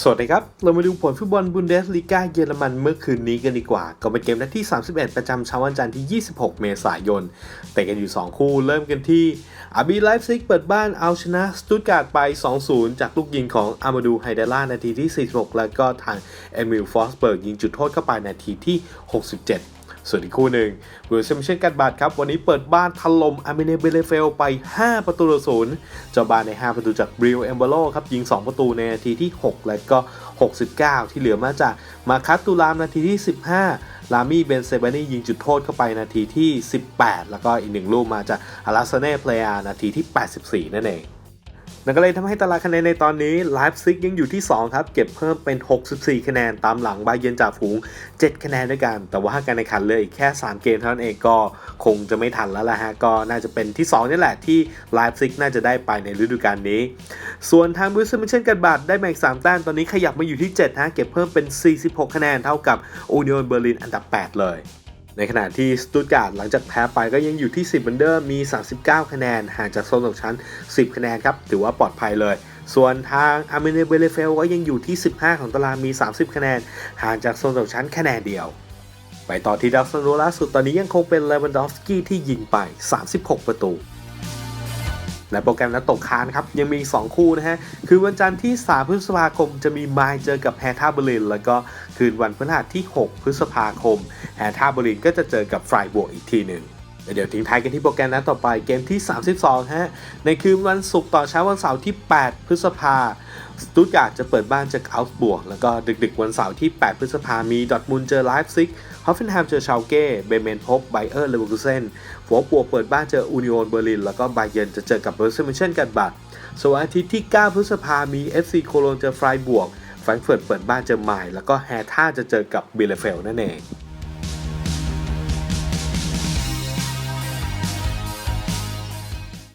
สวัสดีครับ เรามาดูผลฟุตบอลบุนเดสลีกาเยอรมันเมื่อคืนนี้กันดีกว่า ก็เป็นเกมนัดที่ 31 ประจำเช้าวันจันทร์ที่ 26 เมษายนเตะกันอยู่ 2 คู่เริ่มกันที่อาบีไลฟ์ซิกเปิดบ้านเอาชนะสตุตการ์ดไป 2-0 จากลูกยิงของอามาดูไฮเดล่านาทีที่ 46 แล้วก็ทางเอมิลฟอสเบิร์กยิงจุดโทษเข้าไปนาทีที่ 67ส่วนอีกคู่หนึ่งบรูเซมเชนกันบาดครับ วันนี้เปิดบ้านถล่มอาร์เมเนเบเลเฟลไป 5 ประตูต่อศูนย์เจ้าบ้านใน 5 ประตูจากบริลเอมเบโลครับ ยิง 2 ประตูในนาทีที่ 6 และก็ 69 ที่เหลือมาจากมาคัตตูรามนาทีที่ 15 ลามี่เบนเซเบนียิงจุดโทษเข้าไปนาทีที่ 18 แล้วก็อีกหนึ่งลูกมาจากอาราซาเน่เพลยานาทีที่ 84 นั่นเอง นั่นก็เลยทำให้ตารางคะแนนในตอนนี้ไลฟ์ซิกยังอยู่ที่ 2 ครับ เก็บเพิ่มเป็น 64 คะแนนตามหลังบาเยนจ่าฝูง 7 คะแนนด้วยกัน แต่ว่าการแข่งขันเลยแค่ 3 เกมเท่านั้นเองก็คงจะไม่ทันแล้วล่ะฮะ ก็น่าจะเป็นที่ 2 นี่แหละที่ไลฟ์ซิกน่าจะได้ไปในฤดูกาลนี้ ส่วนทางบรูซมิเชนกันบาดได้มาอีก3แต้มตอนนี้ขยับมาอยู่ที่7ฮะเก็บเพิ่มเป็น 46 คะแนนเท่ากับอูนิ o นเบอร์ลินอันดับ 8 เลย ในขณะที่สตุตการ์ดหลังจากแพ้ไปก็ยังอยู่ที่ 10เหมือนเดิมมี 39 คะแนนห่างจากโซนตกชั้น 10 คะแนนครับ ถือว่าปลอดภัยเลย ส่วนทางอาร์เมเนเบเลเฟลก็ยังอยู่ที่ 15 ของตารางมี 30 คะแนนห่างจากโซนตกชั้นคะแนนเดียว ไปต่อที่ดาวซันโรล่าสุดตอนนี้ยังคงเป็นเลวันดอฟสกี้ที่ยิงไป 36 ประตู และโปรแกรมนัดตกค้านครับ ยังมีอีก 2 คู่นะฮะ คือวันจันทร์ที่ 3 พฤษภาคมจะมีไมล์เจอกับแฮท่าเบรลิน แล้วก็คืนวันพฤหัสที่ 6 พฤษภาคมแฮท่าเบรลินก็จะเจอกับไฟบวกอีกทีหนึ่ง เดี๋ยวทิ้งท้ายกันที่โปรแกรมนัดต่อไปเกมที่ 32 ฮะ ในคืนวันศุกร์ต่อเช้าวันเสาร์ที่ 8 พฤษภาสตุตการ์ดจะเปิดบ้านเจออัลส์บวก แล้วก็ดึกๆ วันเสาร์ที่ 8 พฤษภามีดอทมุนเจอไลฟ์ซิกฮอฟเฟนแฮมเจอชาลเก้ เบเมนพบไบเออร์เลเวอร์คูเซนฟัวปัวเปิดบ้านเจออูนิโอนเบอร์ลิน แล้วก็ไบเยนจะเจอกับเบอร์เซมิเชนกันบัตส่วนอาทิตย์ที่ 9 พฤษภามี FC โคโลนเจอไฟบวกแฟรงเฟิร์ตเปิดบ้านเจอไมล์แล้วก็แฮท่าจะเจอกับบิลเลเฟลนั่นเอง